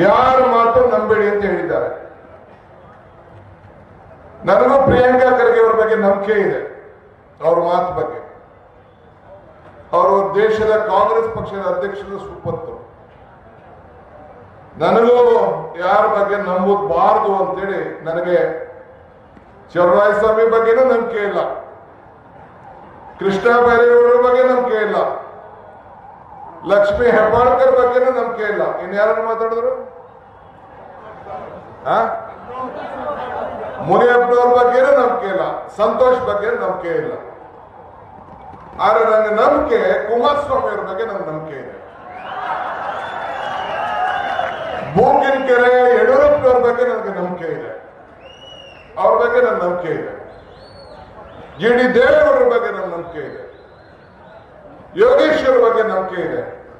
ಯಾರ ಮಾತು ನಂಬೇಡಿ ಅಂತ ಹೇಳಿದ್ದಾರೆ. ನನಗೂ ಪ್ರಿಯಾಂಕಾ ಖರ್ಗೆ ಅವರ ಬಗ್ಗೆ ನಂಬಿಕೆ ಇದೆ. ಅವ್ರ ಮಾತು ಬಗ್ಗೆ. ಅವರು ದೇಶದ ಕಾಂಗ್ರೆಸ್ ಪಕ್ಷದ ಅಧ್ಯಕ್ಷರ ಸುಪತ್ತು ನನಗೂ ಯಾರ ಬಗ್ಗೆ ನಂಬಬಾರದು ಅಂತೇಳಿ ನನಗೆ ಸ್ವಾಮಿ ಬಗ್ಗೆನೂ ನಂಬಿಕೆ ಇಲ್ಲ. ಕೃಷ್ಣ ಬೈರೇಗೌಡರ ಬಗ್ಗೆ ನಂಬಿಕೆ ಇಲ್ಲ. ಲಕ್ಷ್ಮಿ ಹೆಬ್ಬಾಳ್ಕರ್ ಬಗ್ಗೆನೂ ನಂಬಿಕೆ ಇಲ್ಲ. ಇನ್ಯಾರನ್ನು ಮಾತಾಡಿದ್ರು? ಮುನಿಯಪ್ಪನವ್ರ ಬಗ್ಗೆನೂ ನಂಬಿಕೆ ಇಲ್ಲ. ಸಂತೋಷ್ ಬಗ್ಗೆ ನಂಬಿಕೆ ಇಲ್ಲ. ಆದ್ರೆ ನನಗೆ ನಂಬಿಕೆ ಕುಮಾರಸ್ವಾಮಿ ಅವ್ರ ಬಗ್ಗೆ ನನ್ನ ನಂಬಿಕೆ ಇದೆ. ಮೂಗಿನ ಕೆರೆ, ಯಡಿಯೂರಪ್ಪನವ್ರ ಬಗ್ಗೆ ನನಗೆ ನಂಬಿಕೆ ಇದೆ. ಅವ್ರ ಬಗ್ಗೆ ನನ್ನ ನಂಬಿಕೆ ಇದೆ. ಜಿ ಡಿ ಬಗ್ಗೆ ನನ್ನ ನಂಬಿಕೆ ಇದೆ. ಯೋಗೇಶ್ವರ ಬಗ್ಗೆ ನಂಬಿಕೆ ಇದೆ.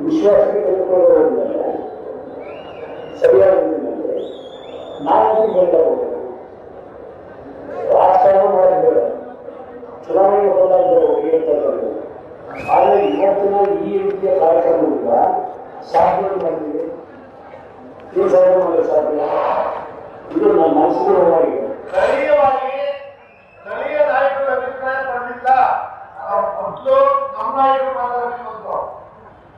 ವಿರುದ್ಧವಾಗಿ ಬಿಜೆಪಿಯಿಂದ ಅವತ್ತಿನ ಮಾಡ್ತಾ ಇದ್ದಾರೆ ತೆಗೆದುಕೊಂಡಿದ್ದಾರೆ ಮೈಸೂರು ಬೆಂಗಳೂರಿನಿಂದ ಮೈಸೂರಿನವರಿಗೆ ನಮ್ಮ ಶಕ್ತಿ ಇರ್ತಕ್ಕಂಥದ್ದು ಅಷ್ಟೆಲ್ಲ ಇದ್ದು ವಿಶ್ವಾಸಕ್ಕೆ ತೆಗೆದುಕೊಳ್ಳುವುದರಿಂದ ಸರಿಯಾದ ರೀತಿಯಲ್ಲಿ ನಾವು ಬಂದವರು ರಾಜಕಾರಣ ಮಾಡಿದ್ದೇವೆ ಚುನಾವಣೆ ಬಂದಾಗ ಹೇಳ್ತಕ್ಕಂಥದ್ದು ಆದರೆ ಇವತ್ತಿನ ಈ ರೀತಿಯ ಕಾರ್ಯಕ್ರಮದಿಂದ ಸಾಧನೆ ಮಾಡಿದ್ದೀವಿ ಈ ಸಾಧನೆ ಮಾಡಲು ಸಾಧ್ಯ ಇದು ನನ್ನ ಮನಸ್ಸಿಗೆ ಸ್ಥಳೀಯವಾಗಿ ಸ್ಥಳೀಯ ನಾಯಕರ ಅಭಿಪ್ರಾಯ ಪಡೆದಿಲ್ಲ ಮೊದಲು ನಮ್ಮ ನಾಯಕರು ಮಾತಾಡಬೇಕು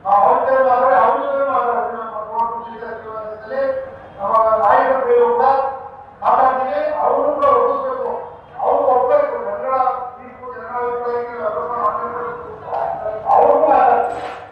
ನಾವು ಹೊರಗೆ ಮಾತಾಡಿ ಅವರು ಮಾತಾಡ್ತೀವಿ ನಮ್ಮ ಕೋರ್ಟ್ ಜೀವನದಲ್ಲಿ ನಮ್ಮ ನಾಯಕರ ಕೈಲೂ ಕೂಡ ಮಾತಾಡ್ತೀವಿ ಅವರು ಕೂಡ ಒಪ್ಪಿಸ್ಬೇಕು ಅವರು ಒಪ್ಪಬೇಕು ಜನಗಳ ತೀರ್ಪು ಜನಗಳ ಅಭಿಪ್ರಾಯಕ್ಕೆ ವ್ಯವಸ್ಥೆ ಮಾಡಬೇಕು ಅವರು ಕೂಡ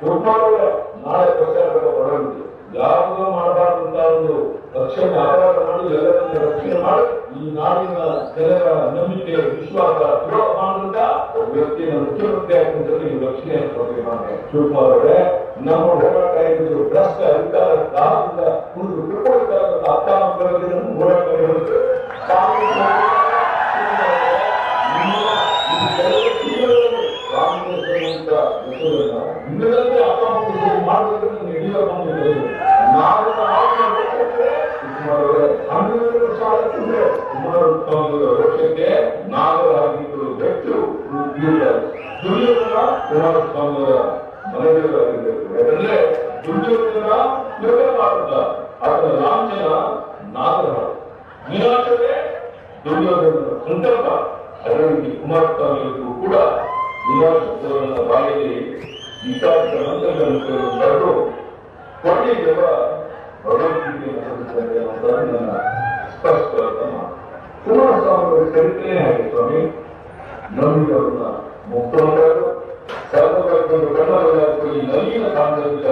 ದುರ್ಮಾರ್ಗ ನಾಳೆ ಪ್ರಚಾರದ ಹೊರಗಿದೆ ಯಾವುದೋ ಮಾಡಬಾರದು ಅಂತ ಒಂದು ರಕ್ಷಣೆ ಅಪರಾಧ ಮಾಡಿ ಎಲ್ಲರನ್ನ ರಕ್ಷಣೆ ಮಾಡಿ ಈ ನಾಡಿನ ಜನರ ನಂಬಿಕೆ ವಿಶ್ವಾಸ ದೃಢ ಮಾಡುವಂತ ಒಬ್ಬ ವ್ಯಕ್ತಿಯನ್ನು ಮುಖ್ಯಮಂತ್ರಿ ಆಗಿದ್ದರೆ ನೀವು ರಕ್ಷಣೆ ಕೊಡ್ತೀವಿ ಮಾಡಿ ಶಿವಕುಮಾರ್ ಅವರೇ ನಮ್ಮ ಹೋರಾಟ ಇದು ಭ್ರಷ್ಟ ಅಧಿಕಾರ ದಾಹದಿಂದ ಕುಡಿದು ತಿಳ್ಕೊಳ್ತಾ ಅರ್ಥ ಮಾಡ್ಕೊಳ್ಳೋದನ್ನು ಹೋರಾಟ ಇರುತ್ತೆ ಇನ್ನೊಂದು ಅಪ್ಪ ಮಾಡಬೇಕು ಯಡಿಯೂರಪ್ಪ ನಾವು ಹನ್ನೆರಡು ಸಾವಿರ ತಿಂಗಳು ಕುಮಾರಸ್ವಾಮಿ ವರ್ಷಕ್ಕೆ ನಾಲ್ಕು ಆಗಿದ್ದು ಹೆಚ್ಚು ದುರ್ಯೋಧನ ಕುಮಾರಸ್ವಾಮಿ ದುರ್ಯೋಧನ ಯೋಗ ಮಾಡುತ್ತ ಅದರ ನಾಗರಹಾಳು ನಿರಾಶವೇ ದುರ್ಯೋಧನನ ಸಂಕಲ್ಪ ಅದೇ ರೀತಿ ಕುಮಾರಸ್ವಾಮಿಗೂ ಕೂಡ ನಿರಾಶನ ಬಾಯಲ್ಲಿ ಇಂತಹ ಮಂತ್ರಗಳನ್ನು ಬರೆದು ಕೊಂಡಿದ್ದವ ಭಗವದ್ಗೀತೆಯನ್ನು ಹೊರಡಿಸಿದ್ದಾರೆ ಅನ್ನೋದನ್ನು ನನ್ನ ಸ್ಪಷ್ಟ ಮಾತು. ಕುಮಾರಸ್ವಾಮಿ ಅವರ ಚರಿತ್ರೆ ಹಾಗೆ ಸ್ವಾಮಿ. ನಂಬಿದವರನ್ನ ಮುಕ್ತವಾದರು ಸರ್ವಕರ್ತರು ಕನ್ನಡದಲ್ಲಿ ನವೀನ ಸಾಂದರ್ಭಿಕ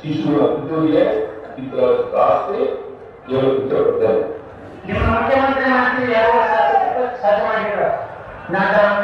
ಶಿಶುಗಳ ಪಿತೂರಿಗೆ ಚಿತ್ರ ಆಸ್ತಿ ಇವರು ಇಷ್ಟಪಡ್ತಾರೆ ನಿಮ್ಮ ಮುಖ್ಯಮಂತ್ರಿ ಯಾವ ಸಾಧ್ಯ ಮಾಡಿದ್ರು ನಾಗರಾಮಂತ್ರ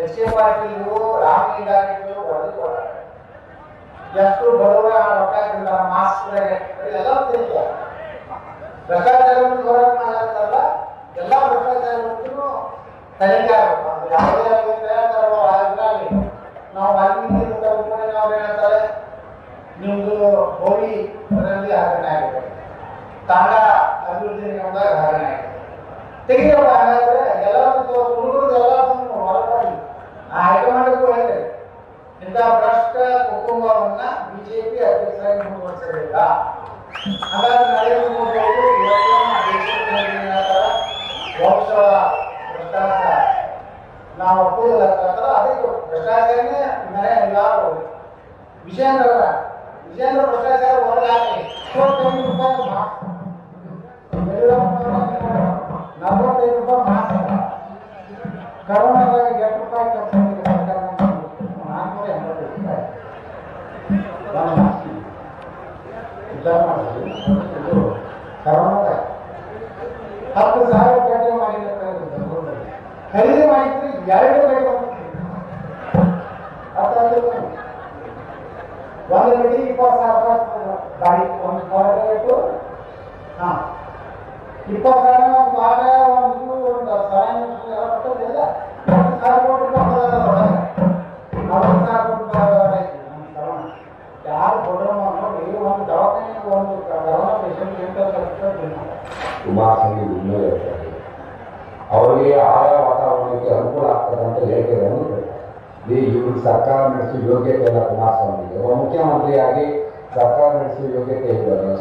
ಎಚ್ ಕೆ ಪಾಟೀಲ್ ವರದಿ ಕೊಡ್ತಾರೆ. ಎಷ್ಟು ಬಡವರ ರೊಕ್ಕ ಇಲ್ಲ ಮಾಸ್ಕ್ ಎಲ್ಲ ತಿಳಿದ ಭ್ರಷ್ಟಾಚಾರ ಹೋರಾಟ ಮಾಡಲ್ಲ ಎಲ್ಲ ಭ್ರಷ್ಟಾಚಾರ ತನಿಖೆ ಆಗಬೇಕು. ಅದು ಯಾವುದೇ ಆಗಿರಲಿ, ನಾವು ವಾಲ್ಮೀಕಿ ನಾವು ಹೇಳ್ತಾರೆ ನಿಮ್ದು ಹೋಳಿ ಅದರಲ್ಲಿ ಹಗರಣ ಆಗಿದೆ. ತಾಂಡ ಅಭಿವೃದ್ಧಿ ನಿಗಮದಾಗ ಹಗರಣ ಆಗಿದೆ. ತೆಗಿಯಪ್ಪ ಹಾಗಾದ್ರೆ ಎಲ್ಲ ಎಲ್ಲ ಆ ಹೈಕಮಾಂಡ್ಗೂ ಹೇಳಿ ಇಂಥ ಭ್ರಷ್ಟ ಕುಟುಂಬವನ್ನ ಬಿಜೆಪಿ ಅಧ್ಯಕ್ಷರಾಗಿ ಮುಂದುವರಿಸಲಿಲ್ಲ ಹಾಗಾಗಿ ನರೇಂದ್ರ ಮೋದಿ ಅವರು ಇವತ್ತಿನ ದೇಶದಲ್ಲಿ ಹೇಳ್ತಾರೆ, ವಂಶದ ಭ್ರಷ್ಟಾಚಾರ. ನಾವು ಒಪ್ಪುವುದಿಲ್ಲ ಅದೇ ಭ್ರಷ್ಟಾಚಾರನೇ ಮನೆ ಎಲ್ಲಾರು. ವಿಜಯೇಂದ್ರ ವಿಜೇಂದ್ರ ಭ್ರಷ್ಟಾಚಾರ ಹೊರಗಾಕಿ ನಲವತ್ತೈದು ರೂಪಾಯಿ ಮಾಸ್ಕ್ ಕರೋನಾದಾಗ ಎಷ್ಟು ರೂಪಾಯಿ ಖರ್ಚು ಮಾಡಿದೆ ಸರ್ಕಾರ ನಾನ್ನೂರ ಎಂಬತ್ತು ರೂಪಾಯಿ ಒಂದು ಮಾಸ್ಕಿಗೆ. ವಿಚಾರ ಮಾಡಿ ಇದು ಕರೋನಾದಾಗ ಹತ್ತು ಸಾವಿರ ಖರೀದಿ ಮಾಡಿದ್ರೆ ಖರೀದಿ ಮಾಡಿದ್ರೆ ಎರಡು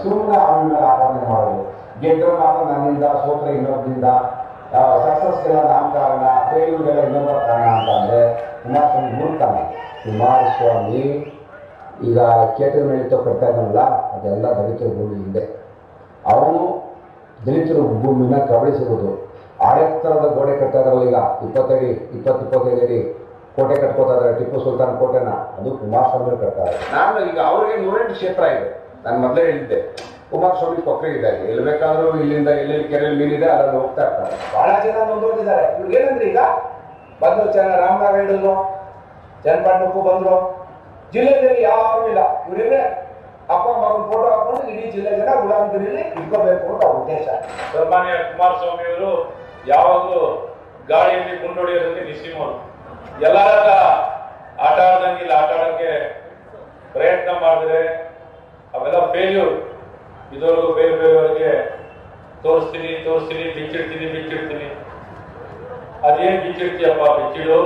ಸುಮ್ಮನೆ ಮೇಲೆ ಆರಾಧನೆ ಮಾಡೋದು. ಗೆದ್ದರು ಮಾತ್ರ ನನ್ನಿಂದ, ಸೋತ್ರ ಇನ್ನೊಬ್ಬರಿಂದ ಸಕ್ಸಸ್ಗೆಲ್ಲ ನಾಮಕಾರಣ ಫೇಲ್ಯೂರ್ಗೆಲ್ಲ ಇನ್ನೊಬ್ಬರ ಕಾರಣ ಅಂತಂದರೆ ಕುಮಾರಸ್ವಾಮಿ ಮುಂತಾನೆ ಕುಮಾರಸ್ವಾಮಿ ಈಗ ಕೇಟರ್ ಮೇಲೆ ಕಟ್ತಾ ಅದೆಲ್ಲ ದಲಿತರ ಭೂಮಿ ಹಿಂದೆ. ಅವನು ದಲಿತರ ಭೂಮಿನ ಕಬಳಿಸಿರೋದು. ಆಡೆತ್ತರದ ಗೋಡೆ ಕಟ್ತಾ ಇದಾರಲ್ಲ ಈಗ ಇಪ್ಪತ್ತಡಿ ಇಪ್ಪತ್ತು, ಇಪ್ಪತ್ತೈದು ಅಡಿ ಕೋಟೆ ಕಟ್ಕೋತಾ ಇದ್ದಾರೆ, ಟಿಪ್ಪು ಸುಲ್ತಾನ್ ಕೋಟೆನ. ಅದು ಕುಮಾರಸ್ವಾಮಿ ಕಟ್ತಾ ಇದ್ದಾರೆ. ನಾನು ಈಗ ಅವರಿಗೆ ನೂರೆಂಟು ಕ್ಷೇತ್ರ ಇದೆ. ನಾನು ಮೊದಲೇ ಹೇಳಿದ್ದೆ ಕುಮಾರಸ್ವಾಮಿ ಕೊಕ್ಕರೆ ಇದೆ ಎಲ್ಲಿ ಬೇಕಾದ್ರೂ ಇಲ್ಲಿಂದ ಎಲ್ಲೆಲ್ಲಿ ಕೆರೆಯಲ್ಲಿ ಮೀನಿದೆ ಅದನ್ನು ಹೋಗ್ತಾ ಇರ್ತಾರೆ. ಬಹಳ ಜನ ಮುಂದುವರೆದಿದ್ದಾರೆ ಇವ್ರು ಏನಂದ್ರೆ ಈಗ? ಬಂದು ಚ ಹಿಡಿದ್ರು ಚನ್ನಪಟ್ಟಣಕ್ಕೂ ಬಂದ್ರು. ಜಿಲ್ಲೆಯಲ್ಲಿ ಯಾರು ಇಲ್ಲ. ಇವರಿಗೆ ಅಪ್ಪ ಮಗನ ಫೋಟೋ ಹಾಕೊಂಡು ಇಡೀ ಜಿಲ್ಲೆ ಜನ ಗುಲಾಮಗಿರಿಯಲ್ಲಿ ಇಟ್ಕೋಬೇಕು ಅಂತ ಅವ್ರ ಉದ್ದೇಶ. ಸನ್ಮಾನ್ಯ ಕುಮಾರಸ್ವಾಮಿ ಅವರು ಯಾವಾಗಲೂ ಗಾಳಿಯಲ್ಲಿ ಗುಂಡೊಡೆಯೋದಕ್ಕೆ ನಿಶ್ಚಿಮರು ಎಲ್ಲರ ಆಟ ಆಡ್ದಂಗಿಲ್ಲ ಆಟ ಆಡೋಕ್ಕೆ ಪ್ರಯತ್ನ ಮಾಡಿದ್ರೆ ಅವೆಲ್ಲ ಫೇಲ್ಯೂರ್ ಇದುವರೆಗೂ ಬೇರೆ ಬೇರೆಯವರಿಗೆ ತೋರಿಸ್ತೀನಿ ತೋರಿಸ್ತೀನಿ, ಬಿಚ್ಚಿಡ್ತೀನಿ ಬಿಚ್ಚಿಡ್ತೀನಿ. ಅದೇನು ಬಿಚ್ಚಿಡ್ತೀಯಪ್ಪ, ಬಿಚ್ಚಿಡು.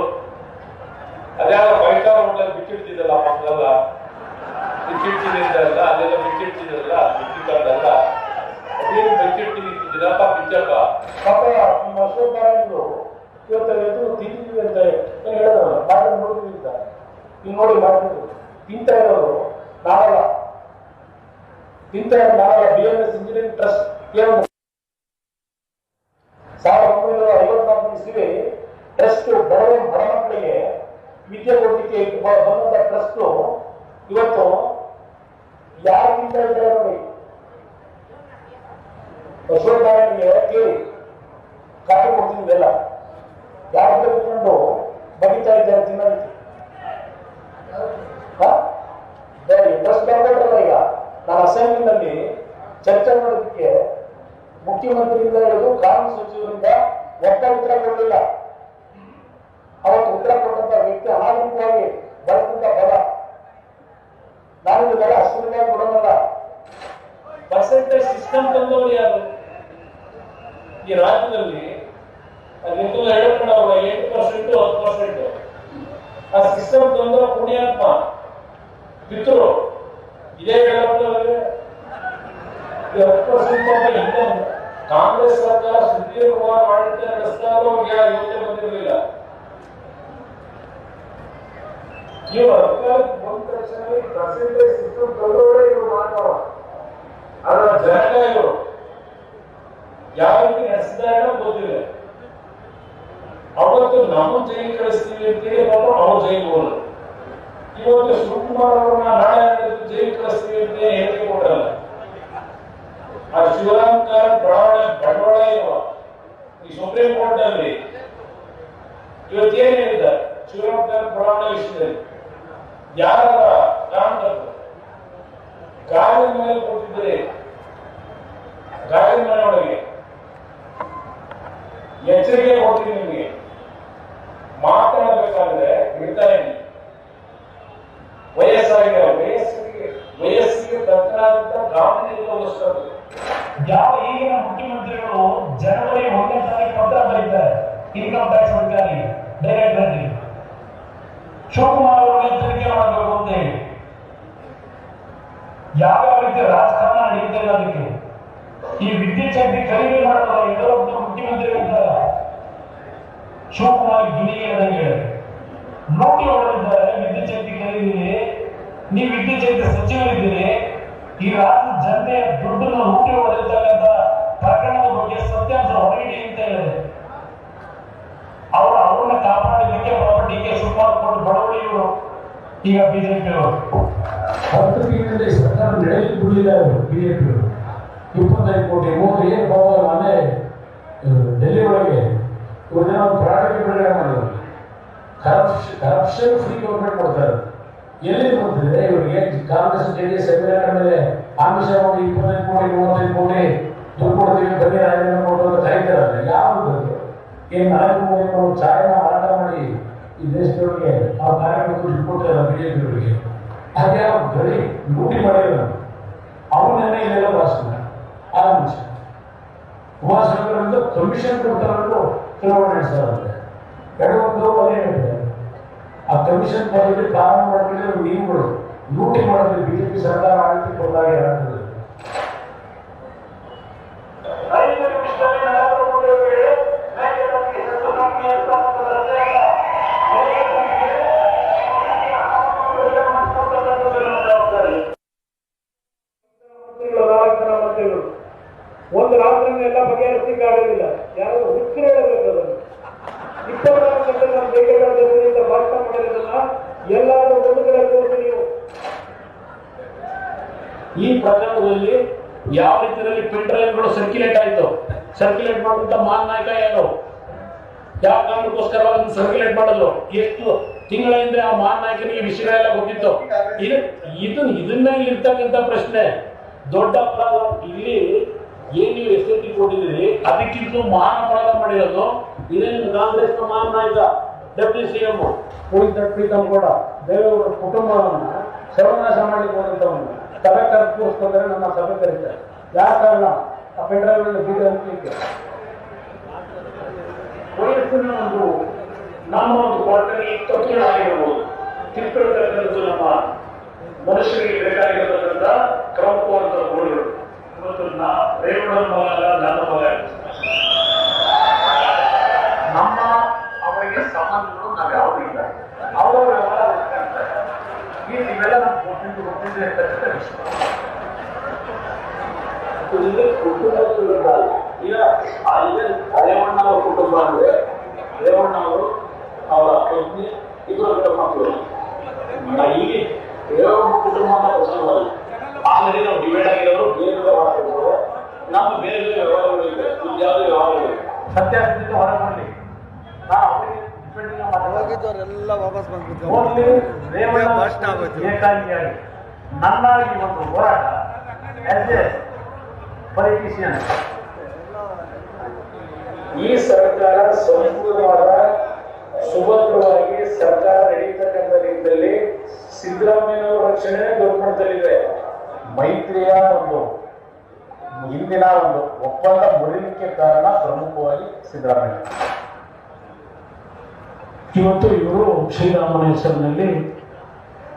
ಅದೇ ಬೈಕಾರ ಹೋಟ್ಲಲ್ಲಿ ಬಿಚ್ಚಿಡ್ತಿದ್ದಲ್ಲ ಮಕ್ಕಳೆಲ್ಲ? ಬಿಚ್ಚಿಡ್ತೀನಿ ಅಂತಲ್ಲ ಅಲ್ಲೆಲ್ಲ ಬಿಚ್ಚಿಡ್ತಿದ್ದಲ್ಲ ಬಿಚ್ಚಿಟ್ಟಲ್ಲ ಅದೇನು ಬಿಚ್ಚಿಡ್ತೀನಿ ಅಂತಿದ್ದೀರಪ್ಪ ಬಿಚ್ಚಪ್ಪ. ಪಾಪ ಅಶೋಕರಾಯರು ಇವತ್ತು ಎದುರು ತಿಂತೀವಿ ಅಂತ ಹೇಳೋದು ನೋಡಿದ್ವಿ ಅಂತ. ನೀವು ನೋಡಿ ಮಾಡ್ತೀವಿ ತಿಂತ ಇರೋರು. ನಾವಲ್ಲ ಬಿ ನಾಳೆ ಎಸ್ ಇಂಜಿನಿಯರಿಂಗ್ ಟ್ರಸ್ಟ್ ಕೇವಲ ಸಾವಿರದ ಒಂಬೈನೂರ ಐವತ್ನಾಲ್ಕು ಇಸ್ವಿ ಟ್ರಸ್ಟ್ ಬಡವ ಬಡ ಮಕ್ಕಳಿಗೆ ವಿದ್ಯೆ ಕೊಡಲಿಕ್ಕೆ ಬಂದಂತ ಟ್ರಸ್ಟ್ ಇವತ್ತು ಯಾರಿಗಿಂತ ಇದೆ ಇದ್ದಾರೆ ನೋಡಿ? ಅಶೋಕ್ ನಾರಾಯಣ್ಗೆ ಕೇಳಿ. ಕಾಫಿ ಕೊಡ್ತೀನಿ ಎಲ್ಲ ಯಾರು ತೆಗೆದುಕೊಂಡು ಬಗಿತಾ ಇದ್ದಾರೆ ತಿನ್ನೋದಕ್ಕೆ ಇಂಟ್ರೆಸ್ಟ್ ಬರ್ಬೇಕಲ್ಲ ಈಗ ನಾನು ಅಸೆಂಬ್ಲಿನಲ್ಲಿ ಚರ್ಚೆ ಮಾಡೋದಕ್ಕೆ ಮುಖ್ಯಮಂತ್ರಿಯಿಂದ ಹಿಡಿದು ಕಾನೂನು ಸಚಿವರಿಂದ ಒಟ್ಟ ಉತ್ತರ ಕೊಡಲಿಲ್ಲ. ಅವತ್ತು ಉತ್ತರ ಕೊಟ್ಟಂತ ವ್ಯಕ್ತಿ ಅನಾಗರಿಕವಾಗಿ ಬಳಸಿದಂತ ಪದ. ನಾನು ಇದೆಲ್ಲ ಅಷ್ಟೊಂದಾಗಿ ಕೊಡೋಣಲ್ಲ ಪರ್ಸೆಂಟೇಜ್ ಸಿಸ್ಟಮ್ ತಂದವರು ಯಾರು? ಈ ರಾಜ್ಯದಲ್ಲಿ ಎರಡು ಅವ್ರ ಎಂಟು ಪರ್ಸೆಂಟ್ ಹತ್ತು ಪರ್ಸೆಂಟ್ ಆ ಸಿಸ್ಟಮ್ ತಂದವರು ಪುಣ್ಯಾತ್ಮ ಪಿತೃರು ಇದೇ ಹೇಳೋದ್ರೆ ಹತ್ತು ಪರ್ಸೆಂಟ್ ಕಾಂಗ್ರೆಸ್ ಸರ್ಕಾರ ಸುಪ್ರೀಂ ಕುಮಾರ್ ಮಾಡಿದ್ದ ನಡೆಸ್ತಾ ಯೋಚನೆ ಬಂದಿರಲಿಲ್ಲ. ಮಾಡ್ತಾವ ಅದರ ಗೊತ್ತಿಲ್ಲ. ಅವತ್ತು ಕಳಿಸ್ತೀವಿ ಅಂತೇಳಿ ಪಾಪ ಇವತ್ತು ಶಿವಕುಮಾರ್ ಅವ್ರನ್ನ ನಾಳೆ ಜೈಲು ಕಳಿಸ್ತೀವಿ ಅಂತ ಹೇಳಿಕೆ ಕೊಡಲ್ಲ ಆ ಶಿವರಾಮ್ ಬಡಾವಣೆ ಬಂಡವಾಳ ಇರುವ ಈ ಸುಪ್ರೀಂ ಕೋರ್ಟ್ನಲ್ಲಿ ಇವತ್ತು ಏನ್ ಹೇಳಿದ್ದಾರೆ? ಶಿವರಾಮ್ ಕಾರಟ್ ಬಡಾವಣೆ ವಿಷಯದಲ್ಲಿ ಯಾರ ಕಾರಣಕರ್ತರು ಗಾಯದ ಮೇಲೆ ಕೂತಿದ್ದರೆ ಗಾಯದ ಮನೆಯೊಳಗೆ ಎಚ್ಚರಿಕೆ ಕೊಡ್ತೀನಿ ನಿಮಗೆ. ಮಾತನಾಡಬೇಕಾದ್ರೆ ಬಿಡ್ತಾ ಇದ್ದೀನಿ. ವಯಸ್ಸಾಗಿದೆ ವಯಸ್ಸಿಗೆ ವಯಸ್ಸಿಗೆ ತಕ್ಕನಾದಂತ ಕಾನೂನಿಗೆ ಅವಶ್ಯಕತೆ ಯಾವ ಈಗಿನ ಮುಖ್ಯಮಂತ್ರಿಗಳು ಜನವರಿ ಒಂದನೇ ತಾರೀಕು ಪತ್ರ ಬರೀತಾರೆ? ಇನ್ಕಮ್ ಟ್ಯಾಕ್ಸ್ ಅಧಿಕಾರಿ ಡೈರೆಕ್ಟ್ ಆಗಿ. ಶಿವಕುಮಾರ್ ಅವರಿಗೆ ಎಚ್ಚರಿಕೆ ಮಾಡಬೇಕು ಅಂತ ಹೇಳಿ. ಯಾವ್ಯಾವ ರೀತಿ ರಾಜಕಾರಣ ನಡೀತಾ ಇಲ್ಲ ಅದಕ್ಕೆ? ಈ ವಿದ್ಯುತ್ ಶಕ್ತಿ ಖರೀದಿ ಮಾಡಲ್ಲ ಒಂದು ಮುಖ್ಯಮಂತ್ರಿ ಇದ್ದಾರೆ? ಶಿವಕುಮಾರ್ ದುನಿಗೆ ಹೇಳಿ ನೋಟಿ ಹೊಡೆದಿದ್ದಾರೆ ವಿದ್ಯುತ್ ಶಕ್ತಿ ಖರೀದಿ ನೀವು ಇತ್ತೀಚೆಗೆ ಸಚಿವರಿದ್ದೀರಿ ಈ ರಾಜ್ಯದ ಜನತೆಯ ದುಡ್ಡನ್ನು ಹುಟ್ಟಿ ಹೊಡೆದಿರ್ತಕ್ಕಂಥ ಪ್ರಕರಣದ ಬಗ್ಗೆ ಸತ್ಯಾಂಶ ಹೊರಗಿಡಿ ಅಂತ ಹೇಳಿದೆ ಅವರು ಅವ್ರನ್ನ ಕಾಪಾಡಲಿಕ್ಕೆ ಪಾಪ ಡಿ ಕೆ ಶಿವಕುಮಾರ್ ಕೊಟ್ಟು ಬಡವಳಿಯವರು ಈಗ ಬಿಜೆಪಿ ಅವರು. ಹತ್ತು ಸರ್ಕಾರ ಬಿಡಲಿಲ್ಲ ಅವರು. ಬಿಜೆಪಿ ಇಪ್ಪತ್ತೈದು ಕೋಟಿ ಮೂರು ಏನು ಬಾಬಾ ಮನೆ ಡೆಲ್ಲಿ ಒಳಗೆ. ಒಂದು ಪ್ರಾಡಕ್ಟ್ ಬಿಡುಗಡೆ ಮಾಡಿದ್ರು. ಕರಪ್ಷನ್ ಕರಪ್ಷನ್ ಫ್ರೀ ಗೌರ್ಮೆಂಟ್ ಕೊಡ್ತಾರೆ. ಎಲ್ಲಿ ಬಂದಿದೆ ಇವರಿಗೆ ಕಾಂಗ್ರೆಸ್ ಜೆಡಿಎಸ್ ಎಸ್ ಮೇಲೆ ಆಮಿಷ ಒಂದು ಇಪ್ಪತ್ತೈದು ಕೋಟಿ, ಮೂವತ್ತೈದು ಕೋಟಿ ದುಡ್ಡು ಕೊಡ್ತೀವಿ ಬನ್ನಿ ರಾಜೀನಾಮೆ ಕೊಡು ಅಂತ ಕರೀತಾರಲ್ಲ ಯಾವುದು ಏನು ನರೇಂದ್ರ ಮೋದಿ ಅವರು ಚಾಯನ ಮಾರಾಟ ಮಾಡಿ ಈ ದೇಶದವರಿಗೆ ಆ ಕಾರ್ಯಕ್ರಮ ದುಡ್ಡು ಕೊಟ್ಟಿಲ್ಲ ಬಿಜೆಪಿ ಅವರಿಗೆ ಹಾಗೆ ಅವ್ರು ಗಡಿ ಲೂಟಿ ಮಾಡಿಲ್ಲ ಅವನ್ನೆಲ್ಲ ಇಲ್ಲೆಲ್ಲ ಭಾಷಣ ಆರಂಭಿಸ ಕುಮಾರಸ್ವಾಮಿ ಕಮಿಷನ್ ಕೊಡ್ತಾರೆ ಚುನಾವಣೆ ನಡೆಸ್ತಾರಂತೆ ಎರಡು ಒಂದು ಆ ಕಮಿಷನ್ ಪದವಿ ಪ್ರಾರಂಭ ಮಾಡಿದ್ರೆ ನೀವುಗಳು ಲೂಟಿ ಮಾಡಿದ್ರೆ ಬಿಜೆಪಿ ಸರ್ಕಾರ ಆಡಳಿತಕ್ಕೆ ಬಂದಾಗ ಏನಾಗ್ತದೆ ಐದು ನಿಮಿಷದಲ್ಲಿ ನರೇಂದ್ರ ಮೋದಿ ಅವರಿಗೆ ಮೇಕೆದಾಟಿಗೆ ಹೆಸರು ಹಾಕಿ ಅಂತ ಅಂತಂದ್ರೆ ಜವಾಬ್ದಾರಿ ನಾಲ್ಕು ಜನ ಮಂತ್ರಿಗಳು ಒಂದು ರಾತ್ರಿನೆಲ್ಲ ಬಗೆಹರಿಸಲಿಕ್ಕೆ ಆಗೋದಿಲ್ಲ ಯಾರು ಹುಚ್ಚು ಹೇಳಬೇಕು ಅದನ್ನು ಇಪ್ಪತ್ನಾಲ್ಕು ಗಂಟೆ ನಮ್ಮ ಬೇಕೆಗಳ ಜನರಿಂದ ಭಾಷಣ ಮಾಡಿರೋದನ್ನ ಎಲ್ಲರೂ ನೀವು. ಈ ಪ್ರಕರಣದಲ್ಲಿ ಯಾವ ರೀತಿಯಲ್ಲಿ ಪೆನ್ ಡ್ರೈವ್ಗಳು ಸರ್ಕ್ಯುಲೇಟ್ ಆಯಿತು? ಸರ್ಕ್ಯುಲೇಟ್ ಮಾಡುವಂತ ಮಾನ್ ನಾಯಕ ಯಾರು? ಯಾವ ಕಾರಣಕ್ಕೋಸ್ಕರ ಸರ್ಕ್ಯುಲೇಟ್ ಮಾಡಲು? ಎಷ್ಟು ತಿಂಗಳ ಹಿಂದೆ ಆ ಮಾನ್ ನಾಯಕನಿಗೆ ವಿಷಯ ಎಲ್ಲ ಗೊತ್ತಿತ್ತು. ಇದು ಇದು ಇದನ್ನ ಇರ್ತಕ್ಕಂಥ ಪ್ರಶ್ನೆ. ದೊಡ್ಡ ಅಪರಾಧ. ಇಲ್ಲಿ ಏನ್ ನೀವು ಎಸ್ ಐ ಟಿ ಕೊಟ್ಟಿದ್ದೀರಿ? ಅದಕ್ಕಿಂತ ಮಹಾನ್ ಅಪರಾಧ ಮಾಡಿರೋದು ಇದೇನು ಕಾಂಗ್ರೆಸ್ನ ಮಹಾನ್ ನಾಯಕ ಡೆಪ್ಟಿ ಸಿ ಎಂ ಪೂರಿತ ಪ್ರೀತಮ್ ಕೂಡ ದೇವೇಗೌಡರ ಕುಟುಂಬವನ್ನು ಸರ್ವನಾಶ ಮಾಡಲಿಕ್ಕೆ ಹೋದಂತವನ್ನ ಸಭೆ ಕರೆದು ಕೂರಿಸ್ಕೊಂಡ್ರೆ ನಮ್ಮ ಸಭೆ ಕರೀತಾರೆ. ಯಾವ ಕಾರಣ? ಆ ಪೆಂಡ್ರೈವ್ಗಳನ್ನ ಬೀಗ ಹಂಚಲಿಕ್ಕೆ ವಯಸ್ಸಿನ ಒಂದು ನಮ್ಮ ಒಂದು ಕೊರತೆಗೆ ತೊಂದರೆ ಆಗಿರ್ಬೋದು ತಿಳ್ಕೊಳ್ತಕ್ಕಂಥದ್ದು ನಮ್ಮ ಮನುಷ್ಯರಿಗೆ ಬೇಕಾಗಿರತಕ್ಕಂಥ ಕ್ರಮವಾದಂತಹ ಗೋಡೆಗಳು ಇವತ್ತು ನಾ ರೇವಣ ಮಗ ನನ್ನ ಮಗ ನಮ್ಮ ಅವರಿಗೆ ಸಂಬಂಧಗಳು ನಾವು ಇಲ್ಲ. ಅವರವರ ವ್ಯವಹಾರ ಮಾಡ್ತಾರೆ. ಈ ಇವೆಲ್ಲ ನಮ್ಗೆ ಕೊಟ್ಟಿದ್ದು ಕೊಟ್ಟಿದ್ದು ಇರ್ತಕ್ಕಂಥ ವಿಷಯ ಕುಟುಂಬ ಈಗ ಅಲ್ಲಿ ರೇವಣ್ಣ ಅವರ ಕುಟುಂಬ ಅಂದ್ರೆ ಹರೇವಣ್ಣ ಅವರು ಅವರ ಪತ್ನಿ ಇಬ್ಬರು ಗಂಡ ಮಕ್ಕಳು ನ- ಇಲ್ಲಿ ರೇವಣ್ಣ ಕುಟುಂಬ ಅನ್ನೋ ಪ್ರಶ್ನೆವಲ್ಲ ಆಲ್ರೆಡಿ ನಾವು ಡಿವೈಡ್ ಆಗಿರೋರು ಬೇರೆ ಬೇರೆ ಮಾಡ್ತಿರ್ಬೋದು ನಮ್ಮ ಬೇರೆ ಬೇರೆ ವ್ಯವಹಾರಗಳಿವೆ ಯಾವುದೇ ವ್ಯವಹಾರಗಳಿವೆ ಸತ್ಯಾಸತ್ಯತೆ ಹೊರಬರಲಿ ನಾನು ಅವರಿಗೆ ಡಿಪೆಂಡಿಂಗ್ ಮಾತಾಡೋದು ಹೋಗಿದ್ದವರೆಲ್ಲ ಏಕಾಂಗಿಯಾಗಿ. ನನ್ನಾಗಿ ಒಂದು ಹೋರಾಟ. ಆಸ್ ಎ ಪೊಲಿಟಿಷಿಯನ್ ಈ ಸರ್ಕಾರ ಸಂಪೂರ್ಣವಾದ ಸುಭದ್ರವಾಗಿ ಸರ್ಕಾರ ನಡೀತಕ್ಕಂಥ ರೀತಿಯಲ್ಲಿ ಸಿದ್ದರಾಮಯ್ಯನವರ ರಕ್ಷಣೆ ದೊಡ್ಡ ಮಟ್ಟದಲ್ಲಿದೆ ಮೈತ್ರಿಯ ಒಂದು ಹಿಂದಿನ ಒಂದು ಒಪ್ಪಂದ ಮುರಿಲಿಕ್ಕೆ ಕಾರಣ ಪ್ರಮುಖವಾಗಿ ಸಿದ್ದರಾಮಯ್ಯ. ಇವತ್ತು ಇವರು ಶ್ರೀರಾಮನ ಹೆಸರಿನಲ್ಲಿ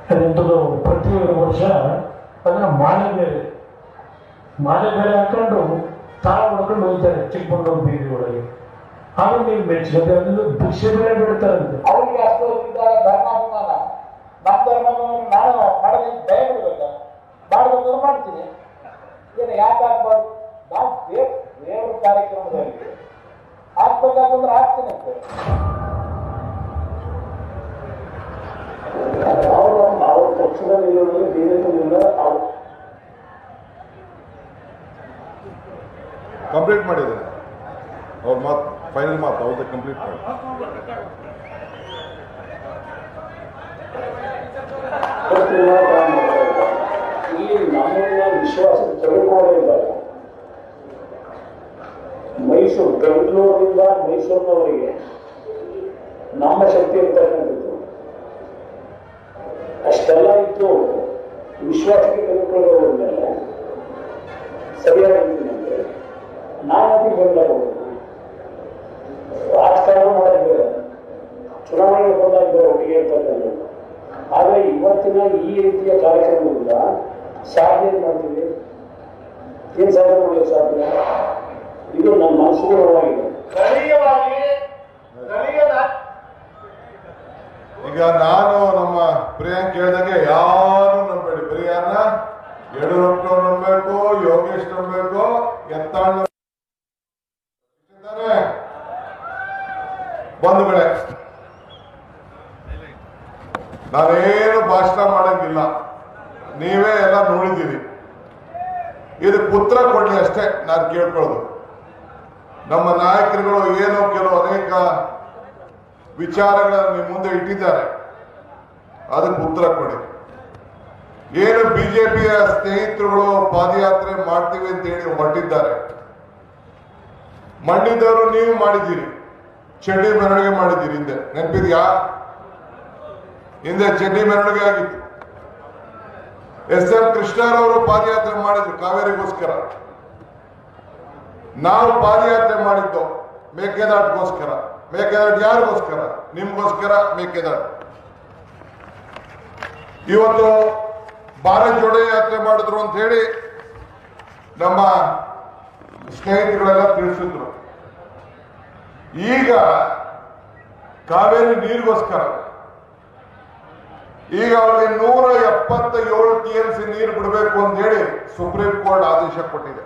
ಅದೆಂಥದ್ದು ಪ್ರತಿ ವರ್ಷ ಅದನ್ನ ಮಾಲೆ ಬೇರೆ ಹಾಕೊಂಡು ತಾಳ ಹೊಡ್ಕೊಂಡು ಹೋಗ್ತಾರೆ ಚಿಕ್ಕಮಗಳೂರು ಬೀದಿ ಒಳಗೆ ಆಗ ನೀವು ಮೆಚ್ಚುತ್ತೆ ಅದನ್ನು ಭಿಕ್ಷೆ ಬೇರೆ ಬಿಡ್ತಾರಂತೆ ಅವ್ರಿಗೆ ಅಷ್ಟು ಧರ್ಮಾಭಿಮಾನ. ನಮ್ಮ ಧರ್ಮವನ್ನು ನಾನು ಮಾಡೋದಕ್ಕೆ ಭಯ ಮಾಡ್ತೀನಿ ಏನು ಯಾಕೆ ಆಗ್ಬಾರ್ದು? ನಾವು ದೇವ್ ದೇವ್ರ ಕಾರ್ಯಕ್ರಮದಲ್ಲಿ. ಆಗ್ಬೇಕಾದ್ರೆ ಆಗ್ತೀನಿ ಅವರು ಅವ್ರ ಪಕ್ಷದ ಬೇರೆ ಬಿಜೆಪಿಯಿಂದ ಅವ್ರು ಕಂಪ್ಲೀಟ್ ಮಾಡಿದ್ದಾರೆ ಅವ್ರ ಮಾತು ಫೈನಲ್ ಮಾತು, ಅವ್ರದ್ದು ಕಂಪ್ಲೀಟ್ ಮಾಡಿ. ಇಲ್ಲಿ ನಮ್ಮನ್ನ ವಿಶ್ವಾಸ ತೆಗೆದುಕೊಳ್ಳಿದ್ದಾರೆ ಮೈಸೂರು, ಬೆಂಗಳೂರಿಂದ ಮೈಸೂರಿನವರಿಗೆ ನಮ್ಮ ಶಕ್ತಿ ಇರ್ತಕ್ಕಂಥದ್ದು ಅಷ್ಟೆಲ್ಲ ಇದ್ದು ವಿಶ್ವಾಸಕ್ಕೆ ತೆಗೆದುಕೊಳ್ಳೋದ್ರ ಮೇಲೆ ಸರಿಯಾದ ರೀತಿಯಲ್ಲಿ ನಾವತಿ ಬಂದಾಗ ರಾಜಕಾರಣ ಮಾಡಿದ್ದೇವೆ ಚುನಾವಣೆಗೆ ಬಂದಾಗ ಒಟ್ಟಿಗೆ ಇರ್ತಕ್ಕಂಥದ್ದು ಆದರೆ ಇವತ್ತಿನ ಈ ರೀತಿಯ ಕಾರ್ಯಕ್ರಮದಿಂದ ಸಾಧನೆ ಮಾಡ್ತೀವಿ ಏನು ಸಾಧನೆ ಮಾಡಲಿಕ್ಕೆ ಸಾಧ್ಯ? ಇದು ನಮ್ಮ ಮನಸ್ಸು ಸ್ಥಳೀಯವಾಗಿ ಸ್ಥಳೀಯ ಈಗ ನಾನು ನಮ್ಮ ಪ್ರಿಯಾಂಕ್ ಕೇಳಿದಂಗೆ ಯಾರು ನಂಬೇಡಿ. ಬರೀ ಯಾರನ್ನ ಯಡಿಯೂರಪ್ಪ ನಂಬೇಕು, ಯೋಗೇಶ್ ನಂಬೇಕು ಎತ್ತಾಳ ಬಂಧುಗಳೇ ನಾನೇನು ಭಾಷಣ ಮಾಡಂಗಿಲ್ಲ. ನೀವೇ ಎಲ್ಲ ನೋಡಿದ್ದೀರಿ. ಇದು ಪುತ್ರ ಕೊಡ್ಲಿ ಅಷ್ಟೇ, ನಾನು ಕೇಳ್ಕೊಳ್ಳೋದು. ನಮ್ಮ ನಾಯಕರುಗಳು ಏನೋ ಕೆಲವು ಅನೇಕ ವಿಚಾರಗಳನ್ನು ನಿಮ್ಮ ಮುಂದೆ ಇಟ್ಟಿದ್ದಾರೆ. ಅದಕ್ಕೆ ಉತ್ತರ ಕೊಡಿ. ಏನು ಬಿಜೆಪಿಯ ಸ್ನೇಹಿತರುಗಳು ಪಾದಯಾತ್ರೆ ಮಾಡ್ತೀವಿ ಅಂತ ಹೇಳಿ ಹೊರಟಿದ್ದಾರೆ. ಮಂಡಿದವರು ನೀವು ಮಾಡಿದ್ದೀರಿ. ಚಡ್ಡಿ ಮೆರವಣಿಗೆ ಮಾಡಿದ್ದೀರಿ ಹಿಂದೆ. ನೆನಪಿದ್ಯಾ? ಹಿಂದೆ ಚಡ್ಡಿ ಮೆರವಣಿಗೆ ಆಗಿತ್ತು. ಎಸ್ ಎಂ ಕೃಷ್ಣರವರು ಪಾದಯಾತ್ರೆ ಮಾಡಿದ್ರು ಕಾವೇರಿಗೋಸ್ಕರ. ನಾವು ಪಾದಯಾತ್ರೆ ಮಾಡಿದ್ದು ಮೇಕೆದಾಟ್ಗೋಸ್ಕರ. ಮೇಕೆದಾಟ್ ಯಾರಿಗೋಸ್ಕರ? ನಿಮ್ಗೋಸ್ಕರ ಮೇಕೆದಾಟ್. ಇವತ್ತು ಭಾರತ ಜೋಡೋ ಯಾತ್ರೆ ಮಾಡಿದ್ರು ಅಂತ ಹೇಳಿ ನಮ್ಮ ಸ್ನೇಹಿತರುಗಳೆಲ್ಲ ತಿಳಿಸಿದ್ರು. ಈಗ ಕಾವೇರಿ ನೀರಿಗೋಸ್ಕರ, ಈಗ ಅವ್ರಿಗೆ ನೂರ ಎಪ್ಪತ್ತ ಏಳು ಟಿ ಎಂ ಸಿ ನೀರು ಬಿಡಬೇಕು ಅಂತ ಹೇಳಿ ಸುಪ್ರೀಂ ಕೋರ್ಟ್ ಆದೇಶ ಕೊಟ್ಟಿದೆ.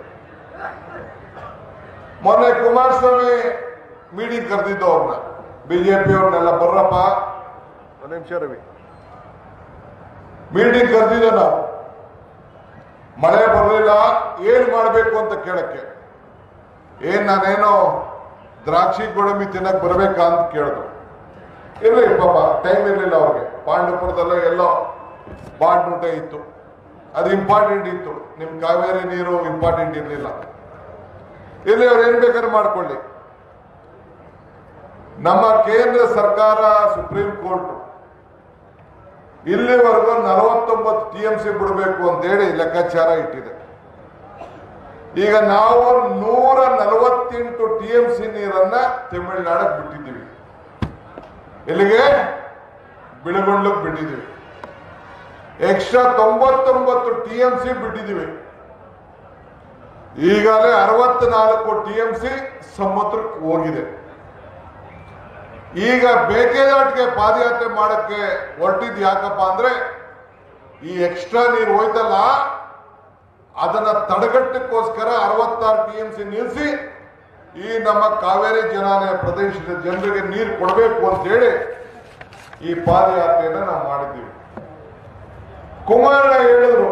ಮೊನ್ನೆ ಕುಮಾರಸ್ವಾಮಿ ಮೀಟಿಂಗ್ ಕರೆದಿದ್ದು ಅವ್ರನ್ನ ಬಿಜೆಪಿ ಅವ್ರನ್ನೆಲ್ಲ ಬರ್ರಪ್ಪ. ಒಂದು ನಿಮಿಷ ರವಿ. ಮೀಟಿಂಗ್ ಕರೆದಿದ್ದೆ ನಾವು ಮಳೆ ಬರಲಿಲ್ಲ ಏನ್ ಮಾಡಬೇಕು ಅಂತ ಕೇಳಕ್ಕೆ. ಏನ್ ನಾನೇನೋ ದ್ರಾಕ್ಷಿ ಗೋಡಂಬಿ ತಿನ್ನಕ್ ಬರ್ಬೇಕಾ ಅಂತ ಕೇಳಿದ್ರು ಇರ್ಲಿ ಪಾಪ ಟೈಮ್ ಇರಲಿಲ್ಲ ಅವ್ರಿಗೆ. ಪಾಂಡವಪುರದಲ್ಲೇ ಎಲ್ಲೋ ಬಾಂಡ್ ಊಟ ಇತ್ತು. ಅದು ಇಂಪಾರ್ಟೆಂಟ್ ಇತ್ತು. ನಿಮ್ ಕಾವೇರಿ ನೀರು ಇಂಪಾರ್ಟೆಂಟ್ ಇರಲಿಲ್ಲ. ಇಲ್ಲಿ ಅವ್ರು ಏನ್ ಬೇಕಾದ್ರೆ ಮಾಡ್ಕೊಳ್ಳಿ. ನಮ್ಮ ಕೇಂದ್ರ ಸರ್ಕಾರ, ಸುಪ್ರೀಂ ಕೋರ್ಟ್, ಇಲ್ಲಿವರೆಗೂ ನಲವತ್ತೊಂಬತ್ತು ಟಿ ಎಂ ಸಿ ಬಿಡಬೇಕು ಅಂತೇಳಿ ಲೆಕ್ಕಾಚಾರ ಇಟ್ಟಿದೆ. ಈಗ ನಾವು ನೂರ ನಲವತ್ತೆಂಟು ಟಿ ಎಂ ಸಿ ನೀರನ್ನ ತಮಿಳುನಾಡಕ್ ಬಿಟ್ಟಿದ್ದೀವಿ. ಎಲ್ಲಿಗೆ? ಬಿಳಗೊಂಡ್ಲಕ್ಕೆ ಬಿಟ್ಟಿದ್ದೀವಿ. ಎಕ್ಸ್ಟ್ರಾ ತೊಂಬತ್ತೊಂಬತ್ತು ಟಿ ಎಂ ಸಿ ಬಿಟ್ಟಿದ್ದೀವಿ. ಈಗಾಗಲೇ ಅರವತ್ನಾಲ್ಕು ಟಿ ಎಂ ಸಿ ಸಮುದ್ರಕ್ಕೆ ಹೋಗಿದೆ. ಈಗ ಬೇಕೆದಾಟ್ಗೆ ಪಾದಯಾತ್ರೆ ಮಾಡಕ್ಕೆ ಹೊರಟಿದ್ ಯಾಕಪ್ಪ ಅಂದ್ರೆ ಈ ಎಕ್ಸ್ಟ್ರಾ ನೀರು ಹೋಯ್ತಲ್ಲ, ಅದನ್ನ ತಡೆಗಟ್ಟಕ್ಕೋಸ್ಕರ ಅರವತ್ತಾರು ಟಿ ಎಂ ಸಿ ನಿಲ್ಲಿಸಿ ಈ ನಮ್ಮ ಕಾವೇರಿ ಜನಾಲಯ ಪ್ರದೇಶದ ಜನರಿಗೆ ನೀರು ಕೊಡಬೇಕು ಅಂತ ಹೇಳಿ ಈ ಪಾದಯಾತ್ರೆಯನ್ನ ನಾವು ಮಾಡಿದ್ದೀವಿ. ಕುಮಾರ ಹೇಳಿದ್ರು,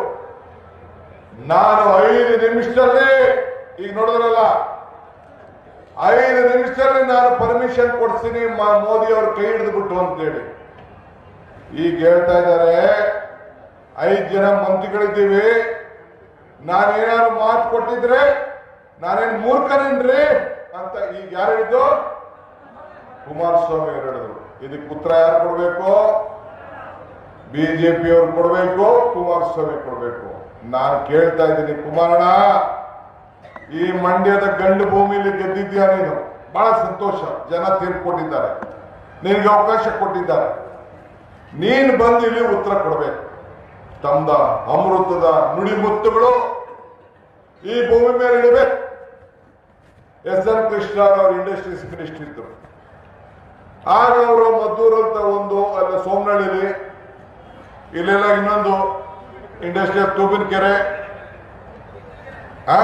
ನಾನು ಐದು ನಿಮಿಷದಲ್ಲಿ, ಈಗ ನೋಡಿದ್ರಲ್ಲ ಐದು ನಿಮಿಷದಲ್ಲಿ ನಾನು ಪರ್ಮಿಷನ್ ಕೊಡ್ತೀನಿ ಮೋದಿ ಅವ್ರ ಕೈ ಹಿಡಿದು ಬಿಟ್ಟು ಅಂತೇಳಿ ಈಗ ಹೇಳ್ತಾ ಇದ್ದಾರೆ, ಐದು ಜನ ಮಂತ್ರಿಗಳಿದ್ದೀವಿ. ನಾನೇನಾದ್ರು ಮಾತು ಕೊಟ್ಟಿದ್ರೆ, ನಾನೇನ್ ಮೂರ್ಖನೇನ್ರಿ ಅಂತ ಈಗ ಯಾರು ಹೇಳಿದ್ದು? ಕುಮಾರಸ್ವಾಮಿ ಅವರು ಹೇಳಿದ್ರು. ಇದಕ್ಕೆ ಪುತ್ರ ಯಾರು ಕೊಡಬೇಕು? ಬಿಜೆಪಿ ಅವ್ರು ಕೊಡ್ಬೇಕು, ಕುಮಾರಸ್ವಾಮಿ ಕೊಡಬೇಕು. ನಾನು ಕೇಳ್ತಾ ಇದ್ದೀನಿ ಕುಮಾರಣ್ಣ. ಈ ಮಂಡ್ಯದ ಗಂಡು ಭೂಮಿಯಲ್ಲಿ ಗೆದ್ದಿದ್ಯಾ ನೀನು? ಬಹಳ ಸಂತೋಷ. ಜನ ತೀರ್ಪು ಕೊಟ್ಟಿದ್ದಾರೆ ನಿನಗೆ ಅವಕಾಶ ಕೊಟ್ಟಿದ್ದಾರೆ. ನೀನ್ ಬಂದು ಇಲ್ಲಿ ಉತ್ತರ ಕೊಡಬೇಕು. ತಮ್ಮದ ಅಮೃತದ ನುಡಿಮುತ್ತುಗಳು ಈ ಭೂಮಿ ಮೇಲೆ ಇಡಬೇಕು. ಎಸ್ ಎನ್ ಕೃಷ್ಣ ಅವ್ರ ಇಂಡಸ್ಟ್ರೀಸ್ ಮಿನಿಸ್ಟರ್ ಇದ್ರು. ಆಗ ಅವರು ಮದ್ದೂರು ಅಂತ ಒಂದು, ಅಲ್ಲ ಸೋಮನಹಳ್ಳಿಲಿ ಇಲ್ಲೆಲ್ಲ ಇನ್ನೊಂದು ಇಂಡಸ್ಟ್ರಿ ತೂಬಿನ ಕೆರೆ ಆ?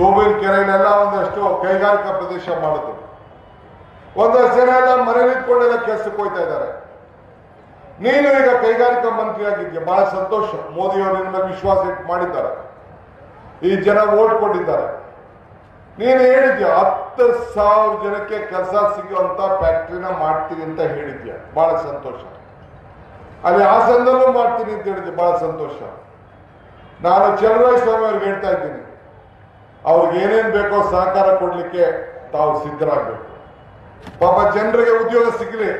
ತೂಬಿನ ಕೆರೆಯಲ್ಲೆಲ್ಲ ಒಂದಷ್ಟು ಕೈಗಾರಿಕಾ ಪ್ರದೇಶ ಮಾಡಿದ್ರು ಒಂದಷ್ಟು ಜನ ಎಲ್ಲ ಮನೆ ನಿಂತ್ಕೊಂಡೆಲ್ಲ ಕೆಲಸಕ್ಕೆ ಹೋಗ್ತಾ ಇದ್ದಾರೆ. ನೀನು ಈಗ ಕೈಗಾರಿಕಾ ಮಂತ್ರಿ ಆಗಿದ್ಯಾ ಬಹಳ ಸಂತೋಷ. ಮೋದಿಯವರು ನಿನ್ನ ವಿಶ್ವಾಸ ಇಟ್ಟು ಮಾಡಿದ್ದಾರೆ. ಈ ಜನ ಓಟ್ ಕೊಟ್ಟಿದ್ದಾರೆ ನೀನು ಹೇಳಿದ್ಯಾ, ಹತ್ತು ಸಾವಿರ ಜನಕ್ಕೆ ಕೆಲಸ ಸಿಗುವಂತ ಫ್ಯಾಕ್ಟ್ರಿನ ಮಾಡ್ತೀನಿ ಅಂತ ಹೇಳಿದ್ಯಾ? ಬಹಳ ಸಂತೋಷ. ಅಲ್ಲಿ ಹಾಸನದಲ್ಲೂ ಮಾಡ್ತೀನಿ ಅಂತ ಹೇಳಿದ್ದೆ ಬಹಳ ಸಂತೋಷ. ನಾನು ಚಲರಾಯ ಸ್ವಾಮಿ ಅವ್ರಿಗೆ ಹೇಳ್ತಾ ಇದ್ದೀನಿ. ಅವ್ರಿಗೆ ಏನೇನ್ ಬೇಕೋ ಸಹಕಾರ ಕೊಡ್ಲಿಕ್ಕೆ ತಾವು ಸಿದ್ಧರಾಗಬೇಕು. ಪಾಪ ಜನರಿಗೆ ಉದ್ಯೋಗ ಸಿಗಲಿ.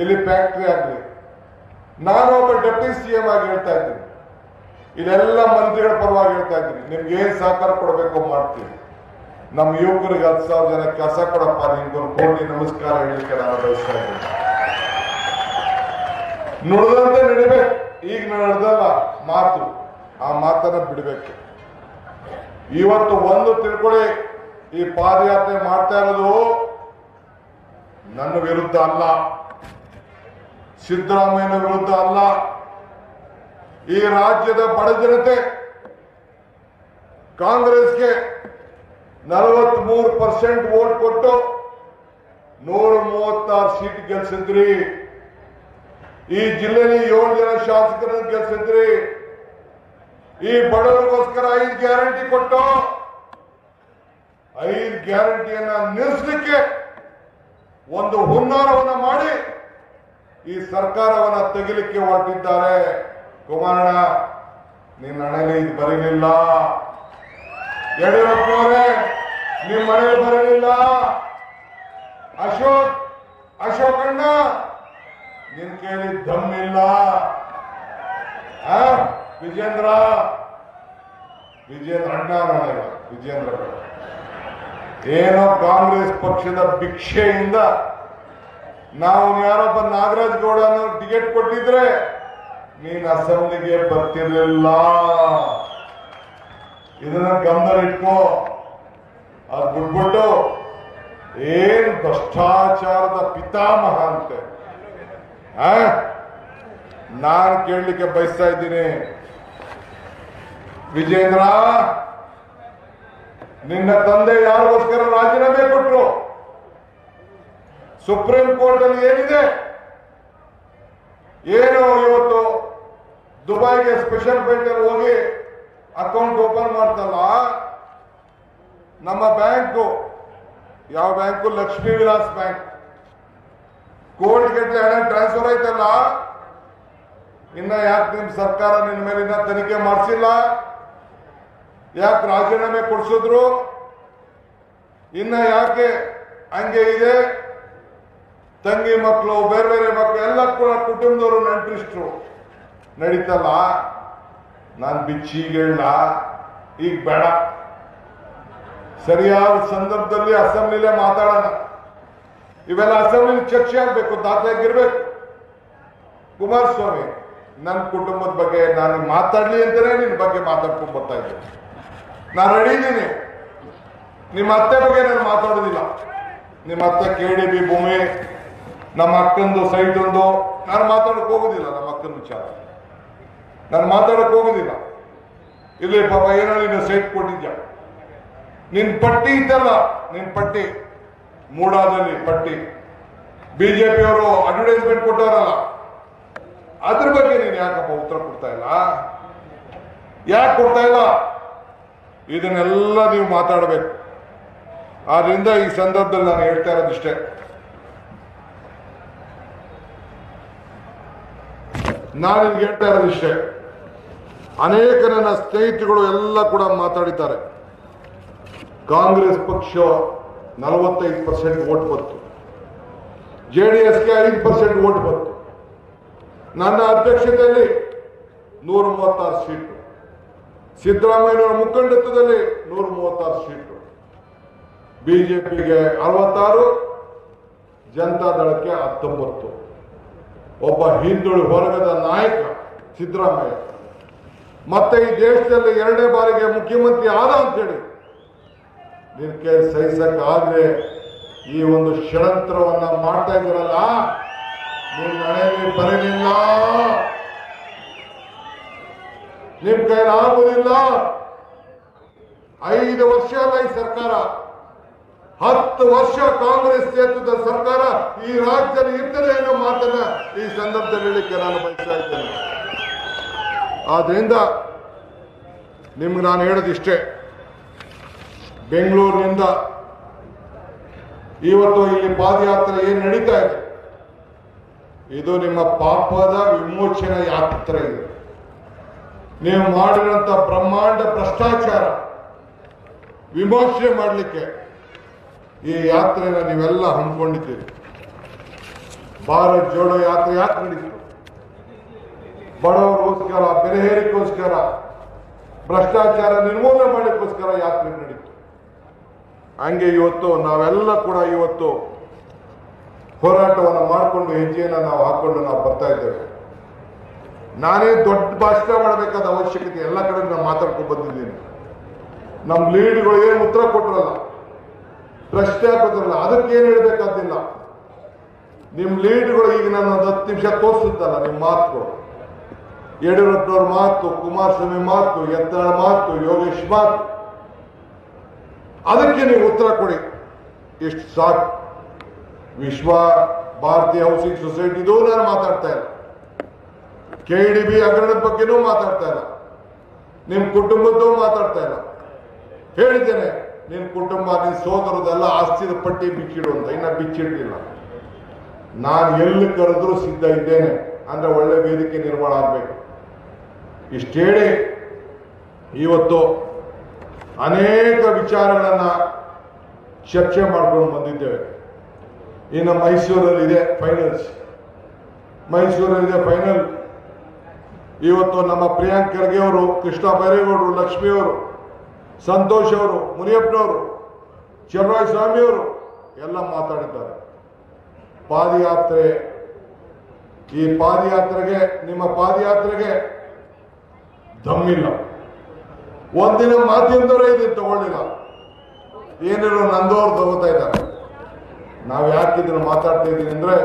ಇಲ್ಲಿ ಫ್ಯಾಕ್ಟ್ರಿ ಆಗಲಿ. ನಾನು ಒಬ್ಬ ಡೆಪ್ಯೂಟಿ ಸಿ ಎಂ ಆಗಿ ಹೇಳ್ತಾ ಇದ್ದೀನಿ. ಇಲ್ಲೆಲ್ಲ ಮಂತ್ರಿಗಳ ಪರವಾಗಿ ಹೇಳ್ತಾ ಇದ್ದೀನಿ. ನಿಮ್ಗೆ ಏನು ಸಹಕಾರ ಕೊಡಬೇಕು ಮಾಡ್ತೀನಿ ನಮ್ಮ ಯುವಕರಿಗೆ ಹತ್ತು ಸಾವಿರ ಜನ ಕೆಲಸ ಕೊಡಪ್ಪ ನಿಮ್ಗೊಂದು ಕೋಟಿ ನಮಸ್ಕಾರ ಹೇಳಲಿಕ್ಕೆ ನಾನು ಬಯಸ್ತಾ ಇದ್ದೀನಿ. ನುಡಿದಂತೆ ನಡಿಬೇಕು. ಈಗ ನಡೆದಲ್ಲ ಮಾತು. ಆ ಮಾತನ್ನ ಬಿಡಬೇಕು. ಇವತ್ತು ಒಂದು ತಿಳ್ಕೊಳ್ಳಿ ಈ ಪಾದಯಾತ್ರೆ ಮಾಡ್ತಾ ಇರೋದು ನನ್ನ ವಿರುದ್ಧ ಅಲ್ಲ. ಸಿದ್ದರಾಮಯ್ಯನ ವಿರುದ್ಧ ಅಲ್ಲ. ಈ ರಾಜ್ಯದ ಬಡ ಜನತೆ ಕಾಂಗ್ರೆಸ್ಗೆ ನಲವತ್ಮೂರು ಪರ್ಸೆಂಟ್ ವೋಟ್ ಕೊಟ್ಟು ನೂರ ಮೂವತ್ತಾರು ಸೀಟ್ ಗೆಲ್ಸಿದ್ರಿ. ಈ ಜಿಲ್ಲೆಯಲ್ಲಿ ಏಳು ಜನ ಶಾಸಕರನ್ನು ಗೆಲ್ಸಿದ್ರಿ. ಈ ಬಡವರಿಗೋಸ್ಕರ ಐದು ಗ್ಯಾರಂಟಿ ಕೊಟ್ಟು ಐದು ಗ್ಯಾರಂಟಿಯನ್ನ ನಿಲ್ಲಿಸಲಿಕ್ಕೆ ಒಂದು ಹುನ್ನಾರವನ್ನ ಮಾಡಿ ಈ ಸರ್ಕಾರವನ್ನ ತೆಗಿಲಿಕ್ಕೆ ಹೊರಟಿದ್ದಾರೆ. ಕುಮಾರಣ್ಣ, ನಿನ್ನ ಹಣೆಯಲ್ಲಿ ಇದು ಬರಲಿಲ್ಲ. ಯಡಿಯೂರಪ್ಪನವರೇ ನಿಮ್ಮ ಮನೆಯಲ್ಲಿ ಬರಲಿಲ್ಲ. ಅಶೋಕ್ ಅಶೋಕಣ್ಣ ನಿನ್ ಕೇಳಿ ದಮ್ಮಿಲ್ಲ ಆ? ವಿಜೇಂದ್ರ? ವಿಜೇಂದ್ರ ಅಣ್ಣ ವಿಜೇಂದ್ರ. ಏನೋ ಕಾಂಗ್ರೆಸ್ ಪಕ್ಷದ ಭಿಕ್ಷೆಯಿಂದ ನಾವು ಯಾರೊಬ್ಬ ನಾಗರಾಜ್ ಗೌಡನ ಟಿಕೆಟ್ ಕೊಟ್ಟಿದ್ರೆ ನೀನ್ ಅಸೆಂಬ್ಲಿಗೆ ಬರ್ತಿರ್ಲಿಲ್ಲ. ಇದನ್ನ ಗಮನದಲ್ಲಿಟ್ಕೋ ಅದು ಬಿಟ್ಬಿಟ್ಟು ಏನ್ ಭ್ರಷ್ಟಾಚಾರದ ಪಿತಾಮಹ ಅಂತೆ? ನಾನ್ ಕೇಳಲಿಕ್ಕೆ ಬಯಸ್ತಾ ಇದ್ದೀನಿ. ವಿಜೇಂದ್ರ ನಿನ್ನ ತಂದೆ ಯಾರಿಗೋಸ್ಕರ ರಾಜೀನಾಮೆ ಕೊಟ್ಟರು ಸುಪ್ರೀಂ ಕೋರ್ಟ್ ಅಲ್ಲಿ ಏನಿದೆ? ಏನು ಇವತ್ತು ದುಬೈಗೆ ಸ್ಪೆಷಲ್ ಅಲ್ಲಿ ಹೋಗಿ ಅಕೌಂಟ್ ಓಪನ್ ಮಾಡ್ತಲ್ಲ? ನಮ್ಮ ಬ್ಯಾಂಕು, ಯಾವ ಬ್ಯಾಂಕು? ಲಕ್ಷ್ಮೀ ವಿಲಾಸ್ ಬ್ಯಾಂಕ್. ಕೋರ್ಟ್ ಗಟ್ಟಲೆ ಹಣ ಟ್ರಾನ್ಸ್ಫರ್ ಆಯ್ತಲ್ಲ? ಇನ್ನ ಯಾಕೆ ನಿಮ್ ಸರ್ಕಾರ ನಿನ್ನ ಮೇಲಿನ ತನಿಖೆ ಮಾಡಿಸಿಲ್ಲ? ಯಾಕೆ ರಾಜೀನಾಮೆ ಕೊಡಿಸಿದ್ರು? ಇನ್ನ ಯಾಕೆ ಹಂಗೆ ಇದೆ? ತಂಗಿ ಮಕ್ಕಳು ಬೇರೆ ಬೇರೆ ಮಕ್ಕಳು ಎಲ್ಲ ಕೂಡ ಕುಟುಂಬದವರು ನೆಂಟ್ರಿಸ್ಟ್ರು. ನಡೀತಲ್ಲ? ನಾನು ಬಿಚ್ಚಿಗೆ ಹೇಳ. ಈಗ ಬೇಡ. ಸರಿಯಾದ ಸಂದರ್ಭದಲ್ಲಿ ಅಸೆಂಬ್ಲಿಲೇ ಮಾತಾಡೋಣ. ಇವೆಲ್ಲ ಅಸೆಂಬ್ಲಿ ಚರ್ಚೆ ಆಗ್ಬೇಕು, ದಾಖಲಾಗಿರ್ಬೇಕು. ಕುಮಾರಸ್ವಾಮಿ ನನ್ನ ಕುಟುಂಬದ ಬಗ್ಗೆ ನಾನು ಮಾತಾಡ್ಲಿ ಅಂತಾನೆ ನಿನ್ನ ಬಗ್ಗೆ ಮಾತಾಡ್ಕೊಂಡು ಬರ್ತಾ ಇದ್ದೆ ನಾನು ರೆಡಿ ಇದ್ದೀನಿ. ನಿಮ್ಮ ಅತ್ತೆ ಬಗ್ಗೆ ನಾನು ಮಾತಾಡೋದಿಲ್ಲ. ನಿಮ್ಮ ಅತ್ತೆ ಕೆ ಡಿ ಬಿ ಭೂಮಿ, ನಮ್ಮ ಅಕ್ಕಂದು ಸೈಟ್ ಒಂದು. ನಾನು ಮಾತಾಡಕ್ ಹೋಗುದಿಲ್ಲ ನಮ್ಮ ಅಕ್ಕನ ವಿಚಾರ. ನಾನು ಮಾತಾಡಕ್ ಹೋಗುದಿಲ್ಲ. ಇಲ್ಲಿ ಪಾಪ ಏನೋ ನೀನು ಸೈಟ್ ಕೊಟ್ಟಿದ್ಯ? ನಿನ್ ಪಟ್ಟಿ ಇದ್ದಲ್ಲ ನಿನ್ ಪಟ್ಟಿ, ಮೂಡಾದಲ್ಲಿ ಪಟ್ಟಿ. ಬಿಜೆಪಿಯವರು ಅಡ್ವರ್ಟೈಸ್ಮೆಂಟ್ ಕೊಟ್ಟವರಲ್ಲ ಅದ್ರ ಬಗ್ಗೆ ನೀನು ಯಾಕಪ್ಪ ಉತ್ತರ ಕೊಡ್ತಾ ಇಲ್ಲ? ಯಾಕೆ ಕೊಡ್ತಾ ಇಲ್ಲ? ಇದನ್ನೆಲ್ಲ ನೀವು ಮಾತಾಡಬೇಕು. ಆದ್ರಿಂದ ಈ ಸಂದರ್ಭದಲ್ಲಿ ನಾನು ಹೇಳ್ತಾ ಇರೋದಿಷ್ಟೇ. ನಾನು ಹೇಳ್ತಾ ಇರೋದಿಷ್ಟೇ. ಅನೇಕ ನನ್ನ ಸ್ನೇಹಿತರುಗಳು ಎಲ್ಲ ಕೂಡ ಮಾತಾಡಿದ್ದಾರೆ. ಕಾಂಗ್ರೆಸ್ ಪಕ್ಷ ನಲವತ್ತೈದು ಪರ್ಸೆಂಟ್ ಓಟ್ ಬಂತು. ಜೆ ಡಿ ಎಸ್ಗೆ ಐದು ಪರ್ಸೆಂಟ್ ಓಟ್ ಬಂತು. ನನ್ನ ಅಧ್ಯಕ್ಷತೆಯಲ್ಲಿ ನೂರ ಮೂವತ್ತಾರು ಸೀಟು. ಸಿದ್ದರಾಮಯ್ಯನವರ ಮುಖಂಡತ್ವದಲ್ಲಿ ನೂರ ಮೂವತ್ತಾರು ಸೀಟು. ಬಿಜೆಪಿಗೆ ಅರವತ್ತಾರು ಜನತಾದಳಕ್ಕೆ ಹತ್ತೊಂಬತ್ತು. ಒಬ್ಬ ಹಿಂದುಳಿ ವರ್ಗದ ನಾಯಕ ಸಿದ್ದರಾಮಯ್ಯ. ಮತ್ತೆ ಈ ದೇಶದಲ್ಲಿ ಎರಡನೇ ಬಾರಿಗೆ ಮುಖ್ಯಮಂತ್ರಿ ಆದ ಅಂತೇಳಿ ನಿನ್ಗೆ ಆದ್ರೆ ಈ ಒಂದು ಷಡಂತ್ರವನ್ನ ಮಾಡ್ತಾ ಇದ್ದೀರಲ್ಲ ನೀವು ಮನೆಯಲ್ಲಿ ಬರಲಿಲ್ಲ. ನಿಮ್ ಕೈಲಾಗುವುದಿಲ್ಲ ಐದು ವರ್ಷ ಈ ಸರ್ಕಾರ. ಹತ್ತು ವರ್ಷ ಕಾಂಗ್ರೆಸ್ ನೇತೃತ್ವದ ಸರ್ಕಾರ ಈ ರಾಜ್ಯದಲ್ಲಿ ಇರ್ತದೆ ಅನ್ನೋ ಮಾತನ್ನ ಈ ಸಂದರ್ಭದಲ್ಲಿ ಹೇಳಿಕೆ ನಾನು ಬಯಸ್ತಾ ಇದ್ದೇನೆ. ಆದ್ರಿಂದ ನಿಮ್ಗೆ ನಾನು ಹೇಳೋದಿಷ್ಟೇ. ಬೆಂಗಳೂರಿನಿಂದ ಇವತ್ತು ಇಲ್ಲಿ ಪಾದಯಾತ್ರೆ ಏನ್ ನಡೀತಾ ಇದೆ? ಇದು ನಿಮ್ಮ ಪಾಪದ ವಿಮೋಚನಾ ಯಾತ್ರೆ ಇದೆ. ನೀವು ಮಾಡಿರುವಂತ ಬ್ರಹ್ಮಾಂಡ ಭ್ರಷ್ಟಾಚಾರ ವಿಮೋಚನೆ ಮಾಡಲಿಕ್ಕೆ ಈ ಯಾತ್ರೆನ ನೀವೆಲ್ಲ ಹಮ್ಮಿಕೊಂಡಿದ್ದೀರಿ. ಭಾರತ್ ಜೋಡೋ ಯಾತ್ರೆ ಯಾಕೆ ನಡೀತು? ಬಡವರಿಗೋಸ್ಕರ ಬೆಲೆಹೇರಿಕೋಸ್ಕರ ಭ್ರಷ್ಟಾಚಾರ ನಿರ್ಮೂಲನೆ ಮಾಡಲಿಕ್ಕೋಸ್ಕರ ಯಾತ್ರೆ ನಡೀತು. ಹಂಗೆ ಇವತ್ತು ನಾವೆಲ್ಲ ಕೂಡ ಇವತ್ತು ಹೋರಾಟವನ್ನು ಮಾಡಿಕೊಂಡು ಹೆಜ್ಜೆಯನ್ನು ನಾವು ಹಾಕೊಂಡು ನಾವು ಬರ್ತಾ ಇದ್ದೇವೆ. ನಾನೇ ದೊಡ್ಡ ಭಾಷಣ ಮಾಡಬೇಕಾದ ಅವಶ್ಯಕತೆ ಎಲ್ಲ ಕಡೆ ನಾನು ಮಾತಾಡ್ಕೊಂಡು ಬಂದಿದ್ದೀನಿ. ನಮ್ಮ ಲೀಡ್ಗಳು ಏನು ಉತ್ತರ ಕೊಟ್ರಲ್ಲ, ಪ್ರಶ್ನೆ ಹಾಕೋದ್ರಲ್ಲ, ಅದಕ್ಕೆ ಏನು ಹೇಳಬೇಕಾದಿಲ್ಲ ನಿಮ್ಮ ಲೀಡ್ಗಳು ಈಗ ನಾನು ಒಂದು ಹತ್ತು ನಿಮಿಷ ತೋರಿಸುತ್ತಲ್ಲ ನಿಮ್ಮ ಮಾತುಗಳು ಯಡಿಯೂರಪ್ಪನವ್ರ ಮಾತು, ಕುಮಾರಸ್ವಾಮಿ ಮಾತು ಯತ್ನಾಳ್ ಮಾತು, ಯೋಗೇಶ್ ಮಾತು. ಅದಕ್ಕೆ ನೀವು ಉತ್ತರ ಕೊಡಿ. ಇಷ್ಟು ಸಾಕು. ವಿಶ್ವ ಭಾರತೀಯ ಹೌಸಿಂಗ್ ಸೊಸೈಟಿದು ನಾನು ಮಾತಾಡ್ತಾ ಇಲ್ಲ. ಕೆ ಡಿ ಬಿ ಹಗರಣದ ಬಗ್ಗೆನೂ ಮಾತಾಡ್ತಾ ಇಲ್ಲ. ನಿಮ್ಮ ಕುಟುಂಬದ್ದು ಮಾತಾಡ್ತಾ ಇಲ್ಲ. ಹೇಳಿದ್ದೇನೆ ನಿನ್ನ ಕುಟುಂಬ ನಿನ್ನ ಸೋದರದೆಲ್ಲ ಆಸ್ತಿದ ಪಟ್ಟಿ ಬಿಚ್ಚಿಡು ಅಂತ. ಇನ್ನ ಬಿಚ್ಚಿಡ್ಲಿಲ್ಲ. ನಾನು ಎಲ್ಲಿ ಕರೆದ್ರೂ ಸಿದ್ಧ ಇದ್ದೇನೆ. ಅಂದ್ರೆ ಒಳ್ಳೆ ವೇದಿಕೆ ನಿರ್ಮಾಣ ಆಗಬೇಕು. ಇಷ್ಟೇಳಿ, ಇವತ್ತು ಅನೇಕ ವಿಚಾರಗಳನ್ನ ಚರ್ಚೆ ಮಾಡ್ಕೊಂಡು ಬಂದಿದ್ದೇವೆ. ಇನ್ನು ಮೈಸೂರಲ್ಲಿ ಇದೆ ಫೈನಲ್ಸ್ ಮೈಸೂರಲ್ಲಿದೆ ಫೈನಲ್ ಇವತ್ತು ನಮ್ಮ ಪ್ರಿಯಾಂಕ್ ಖರ್ಗೆ ಅವರು, ಕೃಷ್ಣ ಬೈರೇಗೌಡರು ಲಕ್ಷ್ಮಿಯವರು ಸಂತೋಷ್ ಅವರು, ಮುನಿಯಪ್ಪನವರು ಚಲರಾಯ ಸ್ವಾಮಿಯವರು ಎಲ್ಲ ಮಾತಾಡಿದ್ದಾರೆ. ಪಾದಯಾತ್ರೆ, ಈ ಪಾದಯಾತ್ರೆಗೆ, ನಿಮ್ಮ ಪಾದಯಾತ್ರೆಗೆ ದಮ್ಮಿಲ್ಲ. ಒಂದಿನ ಮಾಧ್ಯಮದವರೇ ಇದನ್ನು ತಗೊಳ್ಳಿಲ್ಲ. ಏನಿರೋ ನಂದೋರು ತಗೋತಾ ಇದ್ದಾರೆ. ನಾವು ಯಾಕೆ ಇದನ್ನು ಮಾತಾಡ್ತಾ ಇದ್ದೀವಿ ಅಂದ್ರೆ,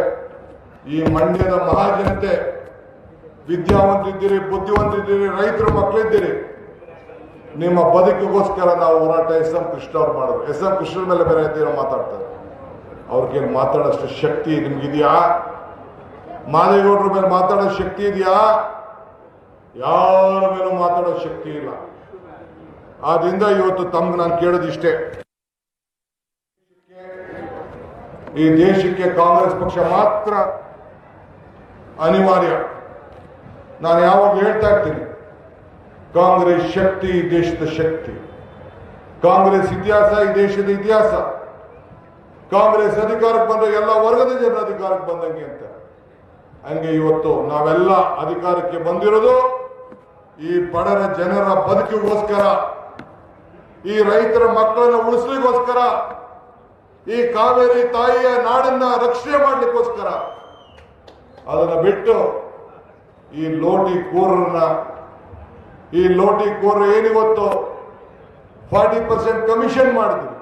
ಈ ಮಂಡ್ಯದ ಮಹಾಜನತೆ ವಿದ್ಯಾವಂತಿದ್ದೀರಿ, ಬುದ್ಧಿವಂತಿದ್ದೀರಿ, ರೈತರ ಮಕ್ಕಳಿದ್ದೀರಿ ನಿಮ್ಮ ಬದುಕಿಗೋಸ್ಕರ ನಾವು ಹೋರಾಟ ಎಸ್ ಎಂ ಕೃಷ್ಣ ಅವ್ರು ಮಾಡಿದ್ರು. ಎಸ್ ಎಂ ಕೃಷ್ಣ ಮೇಲೆ ಬೇರೆ ಇದ್ದೀರ ಮಾತಾಡ್ತಾರೆ. ಅವ್ರಿಗೇನು ಮಾತಾಡೋಷ್ಟು ಶಕ್ತಿ ನಿಮ್ಗಿದೆಯಾ? ಮಾದೇಗೌಡರ ಮೇಲೆ ಮಾತಾಡೋ ಶಕ್ತಿ ಇದೆಯಾ? ಯಾರ ಮೇಲೂ ಮಾತಾಡೋ ಶಕ್ತಿ ಇಲ್ಲ. ಆದ್ರಿಂದ ಇವತ್ತು ತಮ್ಗೆ ನಾನು ಕೇಳೋದು ಇಷ್ಟೇ. ಈ ದೇಶಕ್ಕೆ ಕಾಂಗ್ರೆಸ್ ಪಕ್ಷ ಮಾತ್ರ ಅನಿವಾರ್ಯ. ನಾನು ಯಾವಾಗ ಹೇಳ್ತಾ ಇರ್ತೀನಿ. ಕಾಂಗ್ರೆಸ್ ಶಕ್ತಿ, ದೇಶದ ಶಕ್ತಿ. ಕಾಂಗ್ರೆಸ್ ಇತಿಹಾಸ, ಈ ದೇಶದ ಇತಿಹಾಸ. ಕಾಂಗ್ರೆಸ್ ಅಧಿಕಾರಕ್ಕೆ ಬಂದ ಎಲ್ಲ ವರ್ಗದ ಜನ ಅಧಿಕಾರಕ್ಕೆ ಬಂದಂಗೆ ಅಂತ. ಹಂಗೆ ಇವತ್ತು ನಾವೆಲ್ಲ ಅಧಿಕಾರಕ್ಕೆ ಬಂದಿರೋದು ಈ ಬಡರ ಜನರ ಬದುಕಿಗೋಸ್ಕರ, ಈ ರೈತರ ಮಕ್ಕಳನ್ನ ಉಳಿಸ್ಲಿಕ್ಕೋಸ್ಕರ ಈ ಕಾವೇರಿ ತಾಯಿಯ ನಾಡನ್ನ ರಕ್ಷಣೆ ಮಾಡ್ಲಿಕ್ಕೋಸ್ಕರ. ಅದನ್ನ ಬಿಟ್ಟು ಈ ಲೋಟಿ ಕೋರನ್ನ, ಈ ಲೋಟಿ ಕೋರ ಏನಿವತ್ತು ಫಾರ್ಟಿ ಪರ್ಸೆಂಟ್ ಕಮಿಷನ್ ಮಾಡಿದ್ರು.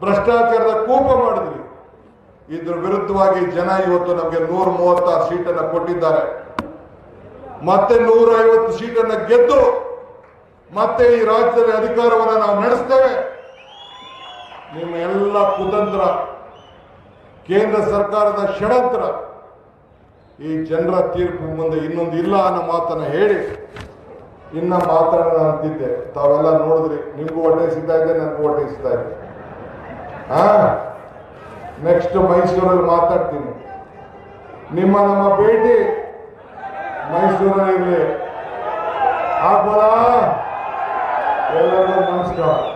ಭ್ರಷ್ಟಾಚಾರದ ಕೂಪ ಮಾಡಿದ್ವಿ ಇದ್ರ ವಿರುದ್ಧವಾಗಿ ಜನ ಇವತ್ತು ನಮಗೆ ನೂರ ಮೂವತ್ತಾರು ಸೀಟನ್ನ ಕೊಟ್ಟಿದ್ದಾರೆ. ಮತ್ತೆ ನೂರ ಐವತ್ತು ಸೀಟನ್ನ ಗೆದ್ದು ಮತ್ತೆ ಈ ರಾಜ್ಯದಲ್ಲಿ ಅಧಿಕಾರವನ್ನು ನಾವು ನಡೆಸ್ತೇವೆ. ನಿಮ್ಮ ಎಲ್ಲ ಕುತಂತ್ರ, ಕೇಂದ್ರ ಸರ್ಕಾರದ ಷಡಂತ್ರ ಈ ಜನರ ತೀರ್ಪು ಮುಂದೆ ಇನ್ನೊಂದು ಇಲ್ಲ ಅನ್ನೋ ಮಾತನ್ನ ಹೇಳಿ ಇನ್ನ ಮಾತಾಡೋಣ ಅಂತಿದ್ದೆ. ತಾವೆಲ್ಲ ನೋಡಿದ್ರಿ. ನಿಮ್ಗೂ ಹೊಟ್ಟೆ ಸಿಗ್ತಾ ಇದೆ ನನಗೂ ಹೊಟ್ಟೆ ಸಿಗ್ತಾ ಇದೆ ಹಾ ನೆಕ್ಸ್ಟ್ ಮೈಸೂರಲ್ಲಿ ಮಾತಾಡ್ತೀನಿ. ನಿಮ್ಮ ನಮ್ಮ ಭೇಟಿ ಮೈಸೂರಲ್ಲಿ ಆಗ್ಬೋದಾ? ಎಲ್ಲರಿಗೂ ನಮಸ್ಕಾರ.